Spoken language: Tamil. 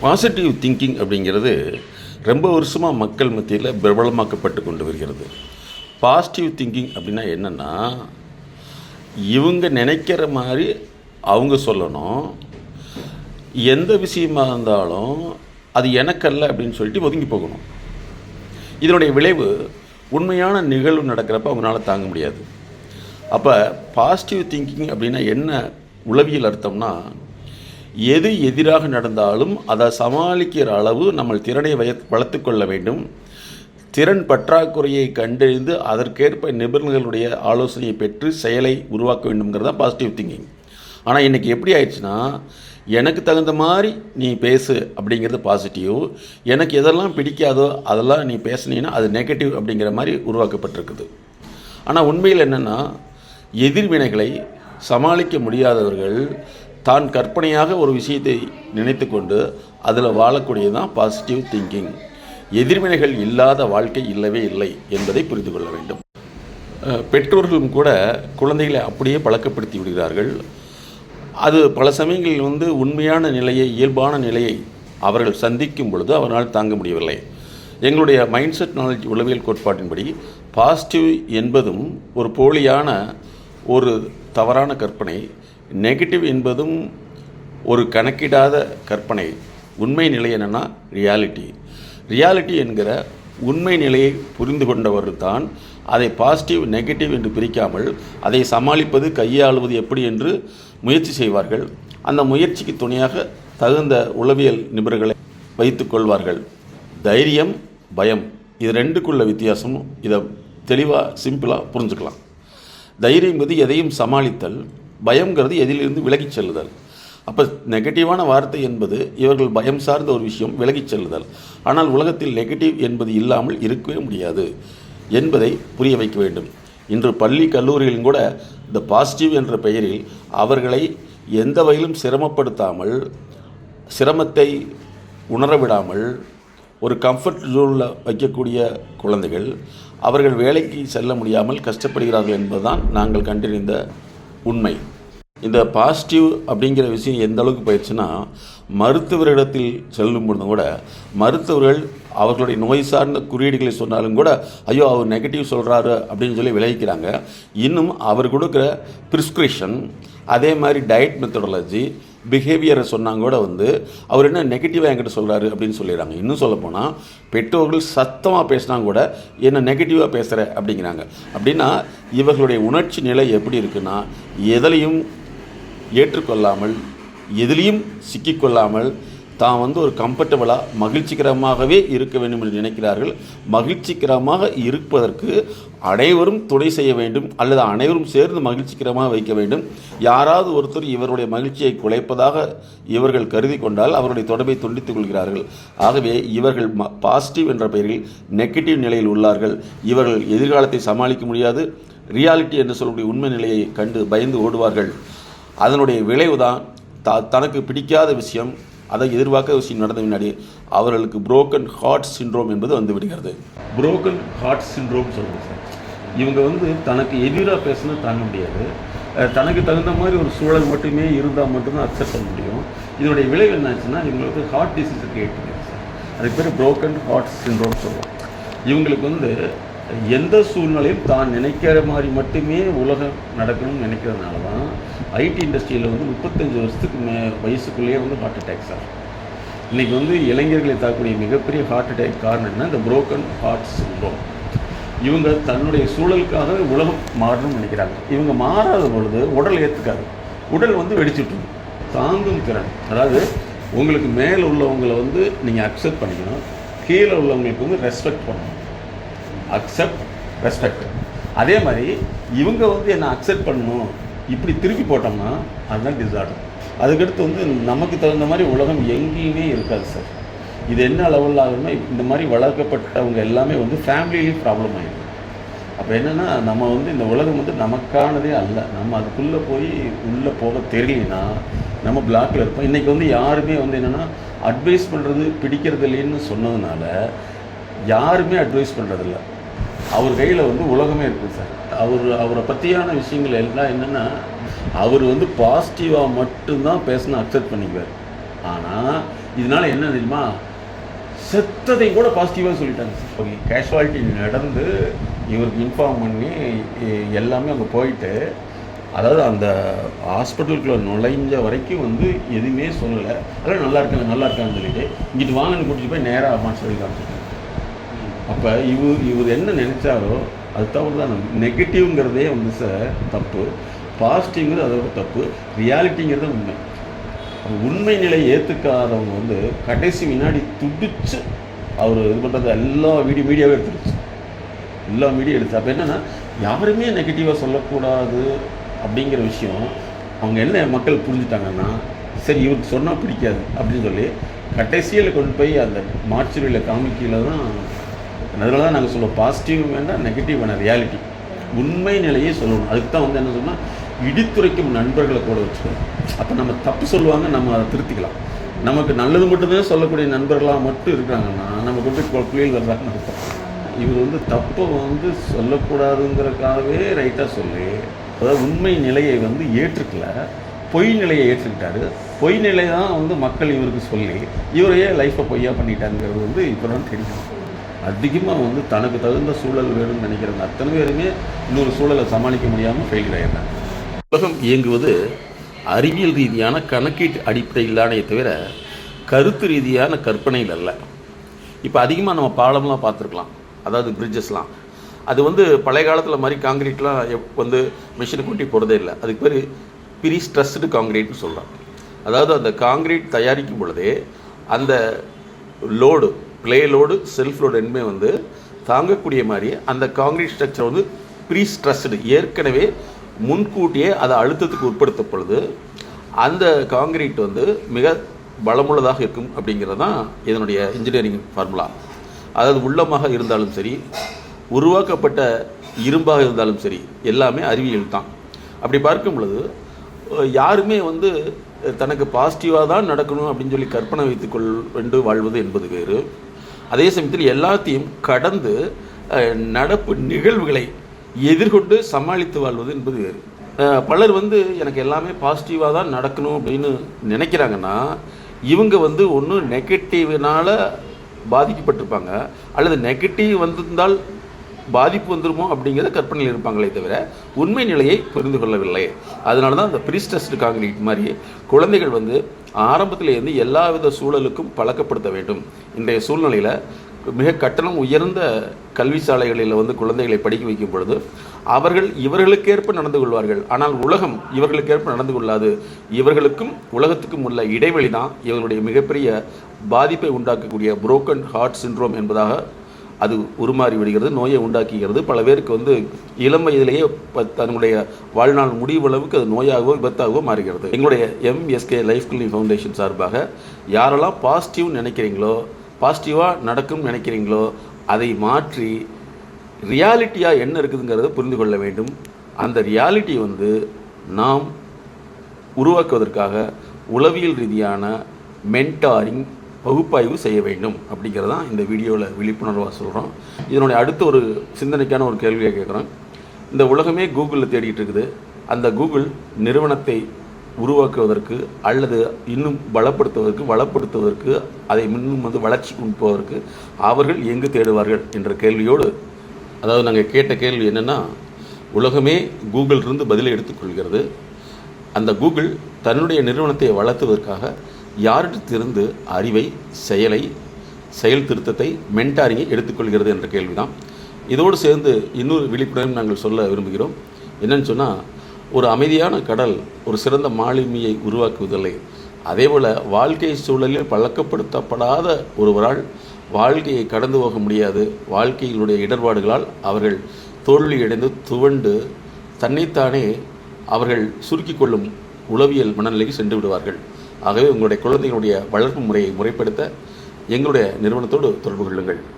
பாசிட்டிவ் திங்கிங் அப்படிங்கிறது ரொம்ப வருஷமாக மக்கள் மத்தியில் பிரபலமாக்கப்பட்டு கொண்டு வருகிறது. பாசிட்டிவ் திங்கிங் அப்படின்னா என்னென்னா இவங்க நினைக்கிற மாதிரி அவங்க சொல்லணும். எந்த விஷயமாக இருந்தாலும் அது எனக்கல்ல அப்படின்னு சொல்லிட்டு ஒதுங்கி போகணும். இதனுடைய விளைவு உண்மையான நிகழ்வு நடக்கிறப்ப அவங்களால தாங்க முடியாது. அப்போ பாசிட்டிவ் திங்கிங் அப்படின்னா என்ன உளவியல் அர்த்தம்னா எது எதிராக நடந்தாலும் அதை சமாளிக்கிற அளவு நம்ம திறனை வய வளர்த்து கொள்ள வேண்டும். திறன் பற்றாக்குறையை கண்டறிந்து அதற்கேற்ப நிபுணர்களுடைய ஆலோசனையை பெற்று செயலை உருவாக்க வேண்டும்ங்கிறது தான் பாசிட்டிவ் திங்கிங் ஆனால் இன்றைக்கி எப்படி ஆயிடுச்சுன்னா எனக்கு தகுந்த மாதிரி நீ பேசு அப்படிங்கிறது பாசிட்டிவ் எனக்கு எதெல்லாம் பிடிக்காதோ அதெல்லாம் நீ பேசுனீங்கன்னா அது நெகட்டிவ் அப்படிங்கிற மாதிரி உருவாக்கப்பட்டிருக்குது. ஆனால் உண்மையில் என்னென்னா எதிர்வினைகளை சமாளிக்க முடியாதவர்கள் தான் கற்பனையாக ஒரு விஷயத்தை நினைத்து கொண்டு அதில் வாழக்கூடியது தான் பாசிட்டிவ் திங்கிங் எதிர்வினைகள் இல்லாத வாழ்க்கை இல்லவே இல்லை என்பதை புரிந்து கொள்ள வேண்டும். பெற்றோர்களும் கூட குழந்தைகளை அப்படியே பழக்கப்படுத்தி விடுகிறார்கள். அது பல சமயங்களில் வந்து உண்மையான நிலையை இயல்பான நிலையை அவர்கள் சந்திக்கும் பொழுது அவரால் தாங்க முடியவில்லை. எங்களுடைய மைண்ட் செட் நாலேஜ் உளவியல் கோட்பாட்டின்படி பாசிட்டிவ் என்பதும் ஒரு போலியான ஒரு தவறான கற்பனை நெகட்டிவ் என்பதும் ஒரு கணக்கிடாத கற்பனை. உண்மை நிலை என்னென்னா ரியாலிட்டி ரியாலிட்டி என்கிற உண்மை நிலையை புரிந்து கொண்டவர் தான் அதை பாசிட்டிவ் நெகட்டிவ் என்று பிரிக்காமல் அதை சமாளிப்பது கையாளுவது எப்படி என்று முயற்சி செய்வார்கள். அந்த முயற்சிக்கு துணையாக தகுந்த உளவியல் நிபுணர்களை வைத்து கொள்வார்கள். தைரியம் பயம் இது ரெண்டுக்குள்ள வித்தியாசம் இதை தெளிவாக சிம்பிளாக புரிஞ்சுக்கலாம். தைரியங்கிறது எதையும் சமாளித்தல் பயம்ங்கிறது எதிலிருந்து விலகிச் செல்லுதல். அப்போ நெகட்டிவான வார்த்தை என்பது இவர்கள் பயம் சார்ந்த ஒரு விஷயம் விலகிச் செல்லுதல். ஆனால் உலகத்தில் நெகட்டிவ் என்பது இல்லாமல் இருக்கவே முடியாது என்பதை புரிய வைக்க வேண்டும். இன்று பள்ளி கல்லூரியிலும் கூட இந்த பாசிட்டிவ் என்ற பெயரில் அவர்களை எந்த வகையிலும் சிரமப்படுத்தாமல் சிரமத்தை உணரவிடாமல் ஒரு கம்ஃபர்ட் ஜோனில் வைக்கக்கூடிய குழந்தைகள் அவர்கள் வேலைக்கு செல்ல முடியாமல் கஷ்டப்படுகிறார்கள் என்பதுதான் நாங்கள் கண்டறிந்த உண்மை. இந்த பாசிட்டிவ் அப்படிங்கிற விஷயம் எந்த அளவுக்கு போயிடுச்சுன்னா மருத்துவரிடத்தில் செல்லும் பொழுதும் கூட மருத்துவர்கள் அவர்களுடைய நோய் சார்ந்த குறியீடுகளை சொன்னாலும் கூட ஐயோ அவர் நெகட்டிவ் சொல்கிறாரு அப்படின்னு சொல்லி விளைவிக்கிறாங்க. இன்னும் அவர் கொடுக்குற ப்ரிஸ்கிரிப்ஷன் அதே மாதிரி டயட் மெத்தடாலஜி பிஹேவியரை சொன்னாங்க கூட வந்து அவர் என்ன நெகட்டிவாக என்கிட்ட சொல்கிறாரு அப்படின்னு சொல்லிடுறாங்க. இன்னும் சொல்லப்போனால் பெற்றோர்கள் சத்தமாக பேசினா கூட என்ன நெகட்டிவாக பேசுகிற அப்படிங்கிறாங்க. அப்படின்னா இவர்களுடைய உணர்ச்சி நிலை எப்படி இருக்குன்னா எதிலையும் ஏற்றுக்கொள்ளாமல் எதிலையும் சிக்கிக்கொள்ளாமல் தான் வந்து ஒரு கம்ஃபர்டபுளாக மகிழ்ச்சிகரமாகவே இருக்க வேண்டும் என்று நினைக்கிறார்கள். மகிழ்ச்சிகரமாக இருப்பதற்கு அனைவரும் துணை செய்ய வேண்டும் அல்லது அனைவரும் சேர்ந்து மகிழ்ச்சிகரமாக வைக்க வேண்டும். யாராவது ஒருத்தர் இவருடைய மகிழ்ச்சியை குலைப்பதாக இவர்கள் கருதி கொண்டால் அவருடைய தொடர்பை துண்டித்துக் கொள்கிறார்கள். ஆகவே இவர்கள் பாசிட்டிவ் என்ற பெயரில் நெகட்டிவ் நிலையில் உள்ளார்கள். இவர்கள் எதிர்காலத்தை சமாளிக்க முடியாது. ரியாலிட்டி என்று சொல்லக்கூடிய உண்மை நிலையை கண்டு பயந்து ஓடுவார்கள். அதனுடைய விளைவு தான் த தனக்கு பிடிக்காத விஷயம் அதை எதிர்பார்க்காத விஷயம் நடந்த முன்னாடி அவர்களுக்கு புரோக்கன் ஹார்ட் சிண்ட்ரோம் என்பது வந்து விடுகிறது. புரோக்கன் ஹார்ட் சிண்ட்ரோம் சொல்லுங்க சார். இவங்க வந்து தனக்கு எதிராக பேசினா தாங்க முடியாது. தனக்கு தகுந்த மாதிரி ஒரு சூழல் மட்டுமே இருந்தால் மட்டும்தான் அக்செப்ட் பண்ண முடியும். இதனுடைய விளைவு என்னாச்சுன்னா இவங்களுக்கு ஹார்ட் டிசீஸ் கிரியேட் சார். அதுக்கு பேர் புரோக்கன் ஹார்ட் சிண்ட்ரோம் சொல்லுவோம். இவங்களுக்கு வந்து எந்த சூழ்நிலையும் தான் நினைக்கிற மாதிரி மட்டுமே உலகம் நடக்கணும்னு நினைக்கிறதுனால தான் ஐடி இண்டஸ்ட்ரியில் வந்து முப்பத்தஞ்சு வருஷத்துக்கு மே வயசுக்குள்ளேயே வந்து ஹார்ட் அட்டாக் சார் இன்றைக்கி வந்து இளைஞர்களை தாக்கக்கூடிய மிகப்பெரிய ஹார்ட் அட்டாக் காரணம் என்ன? இந்த புரோக்கன் ஹார்ட் சிண்ட்ரோம் இவங்க தன்னுடைய சூழலுக்காக உலகம் மாறணும்னு நினைக்கிறாங்க. இவங்க மாறாத பொழுது உடல் ஏற்றுக்காது உடல் வந்து வெடிச்சுட்ரும் தாங்கும் திறன். அதாவது உங்களுக்கு மேலே உள்ளவங்களை வந்து நீங்கள் அக்செப்ட் பண்ணிக்கணும். கீழே உள்ளவங்களுக்கு வந்து ரெஸ்பெக்ட் பண்ணணும். அக்செப்ட் ரெஸ்பெக்ட் அதே மாதிரி இவங்க வந்து என்னை அக்செப்ட் பண்ணணும் இப்படி திருப்பி போட்டோம்னா அதுதான் டிசார்டர் அதுக்கடுத்து வந்து நமக்கு தகுந்த மாதிரி உலகம் எங்கேயுமே இருக்காது சார் இது என்ன லெவலில் ஆகுதுன்னா இந்த மாதிரி வளர்க்கப்பட்டவங்க எல்லாமே வந்து ஃபேமிலியிலேயும் ப்ராப்ளம் ஆகிடும் அப்போ என்னென்னா நம்ம வந்து இந்த உலகம் வந்து நமக்கானதே அல்ல. நம்ம அதுக்குள்ளே போய் உள்ளே போக தெரியலனா நம்ம பிளாக்கில் இருப்போம். இன்றைக்கி வந்து யாருமே வந்து என்னென்னா அட்வைஸ் பண்ணுறது பிடிக்கிறது இல்லைன்னு சொன்னதுனால யாருமே அட்வைஸ் பண்ணுறதில்ல அவர் கையில் வந்து உலகமே இருக்குது சார். அவர் அவரை பற்றியான விஷயங்கள் எல்லாம் என்னென்னா அவர் வந்து பாசிட்டிவாக மட்டும்தான் பேசணும் அக்செப்ட் பண்ணிக்குவார். ஆனால் இதனால என்ன தெரியுமா? செத்ததை கூட பாசிட்டிவாக சொல்லிட்டாங்க ஓகே கேஷுவாலிட்டி நடந்து இவருக்கு இன்ஃபார்ம் பண்ணி எல்லாமே அங்கே போயிட்டு அதாவது அந்த ஹாஸ்பிட்டலுக்குள்ளே நுழைஞ்ச வரைக்கும் வந்து எதுவுமே சொல்லலை. அதெல்லாம் நல்லா இருக்காங்க நல்லா இருக்காங்கன்னு சொல்லிட்டு இங்கிட்டு வாங்கன்னு கூட்டிட்டு போய் நேராக மாஸ்டர் காமிச்சிருக்காங்க அப்போ இவர் இவர் என்ன நினச்சாரோ அது தவறு தான். நெகட்டிவ்ங்கிறதே வந்து சார் தப்பு. பாசிட்டிவ்ங்கிறது அதோட தப்பு. ரியாலிட்டிங்கிறது உண்மை. உண்மை நிலையை ஏற்றுக்காதவங்க வந்து கடைசி வினாடி துடிச்சு அவர் இது பண்ணுறது எல்லா வீடியோ மீடியாவே எடுத்துருச்சு. எல்லா மீடியா எடுத்து அப்போ என்னென்னா யாருமே நெகட்டிவாக சொல்லக்கூடாது அப்படிங்கிற விஷயம் அவங்க என்ன மக்கள் புரிஞ்சுட்டாங்கன்னா சரி இவருக்கு சொன்னால் பிடிக்காது அப்படின்னு சொல்லி கடைசியில் கொண்டு போய் அந்த மார்ச்சுரியில் காமிக்கையில் தான் அதனால தான் நாங்கள் சொல்லுவோம் பாசிட்டிவ் வேண்டாம் நெகட்டிவ் வேணாம் ரியாலிட்டி உண்மை நிலையை சொல்லணும். அதுக்கு தான் வந்து என்ன சொன்னால் இடித்துரைக்கும் நண்பர்களை கூட வச்சுக்கணும். அப்போ நம்ம தப்பு சொல்லுவாங்க நம்ம அதை திருத்திக்கலாம். நமக்கு நல்லது மட்டும்தான் சொல்லக்கூடிய நண்பர்களாக மட்டும் இருக்காங்கன்னா நம்ம கொண்டு பிள்ளைகள் புள்ளிகள் வர்றாங்கன்னு அர்த்தம். இவர் வந்து தப்பை வந்து சொல்லக்கூடாதுங்கிறதுக்காகவே ரைட்டாக சொல்லி அதாவது உண்மை நிலையை வந்து ஏற்றுக்கல பொய் நிலையை ஏற்றுக்கிட்டாரு. பொய் நிலை தான் வந்து மக்கள் இவருக்கு சொல்லி இவரையே லைஃப்பை பொய்யா பண்ணிட்டாங்கிறது வந்து இப்போ தான் தெரியும். அதிகமாக வந்து தனக்கு தகுந்த சூழல் வேணும்னு நினைக்கிறவங்க அத்தனை பேருமே இன்னொரு சூழலை சமாளிக்க முடியாமல் ஃபெயிலியர் உலகம் இயங்குவது அறிவியல் ரீதியான கணக்கீட்டு அடிப்படையிலானே தவிர கருத்து ரீதியான கற்பனையில் அல்ல. இப்போ அதிகமாக நம்ம பாலம்லாம் பார்த்துருக்கலாம். அதாவது பிரிட்ஜஸ்லாம் அது வந்து பழைய காலத்தில் மாதிரி காங்கிரீட்லாம் எப்- வந்து மிஷினை கூட்டி போகிறதே இல்லை. அதுக்கு பேர் ப்ரீ ஸ்ட்ரெஸ்டு காங்கிரீட்னு சொல்லலாம் அதாவது அந்த காங்கிரீட் தயாரிக்கும் பொழுதே அந்த load play load self load ரெண்டுமே வந்து தாங்கக்கூடிய மாதிரி அந்த காங்கிரீட் ஸ்ட்ரக்சர் வந்து ப்ரீ ஸ்ட்ரெஸ்டு ஏற்கனவே முன்கூட்டியே அதை அழுத்தத்துக்கு உட்படுத்த பொழுது அந்த காங்கிரீட் வந்து மிக பலமுள்ளதாக இருக்கும் அப்படிங்கிறது தான் இதனுடைய இன்ஜினியரிங் ஃபார்முலா அதாவது உள்ளமாக இருந்தாலும் சரி உருவாக்கப்பட்ட இரும்பாக இருந்தாலும் சரி எல்லாமே அறிவியல் தான். அப்படி பார்க்கும் பொழுது யாருமே வந்து தனக்கு பாசிட்டிவாக தான் நடக்கணும் அப்படின்னு சொல்லி கற்பனை வைத்துக்கொள் வெண்டு வாழ்வது என்பது வேறு. அதே சமயத்தில் எல்லாத்தையும் கடந்து நடப்பு நிகழ்வுகளை எதிர்கொண்டு சமாளித்து வாழ்வது என்பது வேறு. பலர் வந்து எனக்கு எல்லாமே பாசிட்டிவாக தான் நடக்கணும் அப்படின்னு நினைக்கிறாங்கன்னா இவங்க வந்து ஒன்று நெகட்டிவ்னால் பாதிக்கப்பட்டிருப்பாங்க அல்லது நெகட்டிவ் வந்திருந்தால் பாதிப்பு வந்துருமோ அப்படிங்கிறத கற்பனையில் இருப்பாங்களே தவிர உண்மை நிலையை புரிந்து கொள்ளவில்லை. அதனால தான் அந்த ப்ரீஸ்டஸ்டு காங்கிரீட் மாதிரி குழந்தைகள் வந்து ஆரம்பத்திலேருந்து எல்லாவித சூழலுக்கும் பழக்கப்படுத்த வேண்டும். இன்றைய சூழ்நிலையில் மிக கட்டணம் உயர்ந்த கல்வி சாலைகளில் வந்து குழந்தைகளை படிக்க வைக்கும் பொழுது அவர்கள் இவர்களுக்கேற்ப நடந்து கொள்வார்கள். ஆனால் உலகம் இவர்களுக்கேற்ப நடந்து கொள்ளாது. இவர்களுக்கும் உலகத்துக்கும் உள்ள இடைவெளி தான் இவர்களுடைய மிகப்பெரிய பாதிப்பை உண்டாக்கக்கூடிய புரோக்கன் ஹார்ட் சிண்ட்ரோம் என்பதாக அது உருமாறி விடுகிறது நோயை உண்டாக்குகிறது. பல பேருக்கு வந்து இளம் வயதிலேயே தன்னுடைய வாழ்நாள் முடிவு அளவுக்கு அது நோயாகவோ விபத்தாகவோ மாறுகிறது. எங்களுடைய எம்எஸ்கே லைஃப் கிளினிக் ஃபவுண்டேஷன் சார்பாக யாரெல்லாம் பாசிட்டிவ் நினைக்கிறீங்களோ பாசிட்டிவாக நடக்கும்னு நினைக்கிறீங்களோ அதை மாற்றி ரியாலிட்டியாக என்ன இருக்குதுங்கிறத புரிந்து கொள்ள வேண்டும். அந்த ரியாலிட்டி வந்து நாம் உருவாக்குவதற்காக உளவியல் ரீதியான மென்டாரிங் பகுப்பாய்வு செய்ய வேண்டும் அப்படிங்கிறது தான் இந்த வீடியோவில் விழிப்புணர்வாக சொல்கிறோம் இதனுடைய அடுத்த ஒரு சிந்தனைக்கான ஒரு கேள்வியை கேட்குறேன் இந்த உலகமே கூகுளில் தேடிட்டு இருக்குது. அந்த கூகுள் நிறுவனத்தை உருவாக்குவதற்கு அல்லது இன்னும் பலப்படுத்துவதற்கு வளப்படுத்துவதற்கு அதை இன்னும் வந்து வளர்ச்சி கொடுப்பதற்கு அவர்கள் எங்கு தேடுவார்கள் என்ற கேள்வியோடு அதாவது நாங்கள் கேட்ட கேள்வி என்னென்னா உலகமே கூகுளிலிருந்து பதிலை எடுத்துக்கொள்கிறது. அந்த கூகுள் தன்னுடைய நிறுவனத்தை வளர்த்துவதற்காக யாரிடத்திலிருந்து அறிவை செயலை செயல் திருத்தத்தை மென்டாரிங்கை எடுத்துக்கொள்கிறது என்ற கேள்விதான். இதோடு சேர்ந்து இன்னொரு விழிப்புணர்வு நாங்கள் சொல்ல விரும்புகிறோம். என்னன்னு சொன்னால் ஒரு அமைதியான கடல் ஒரு சிறந்த மாலுமியை உருவாக்குவதில்லை. அதேபோல் வாழ்க்கை சூழலில் பழக்கப்படுத்தப்படாத ஒருவரால் வாழ்க்கையை கடந்து போக முடியாது. வாழ்க்கையினுடைய இடர்பாடுகளால் அவர்கள் தோல்வியடைந்து துவண்டு தன்னைத்தானே அவர்கள் சுருக்கிக் கொள்ளும் உளவியல் மனநிலைக்கு சென்று விடுவார்கள். ஆகவே உங்களுடைய குழந்தைகளுடைய வளர்ப்பு முறையை முறைப்படுத்த எங்களுடைய நிறுவனத்தோடு தொடர்பு கொள்ளுங்கள்.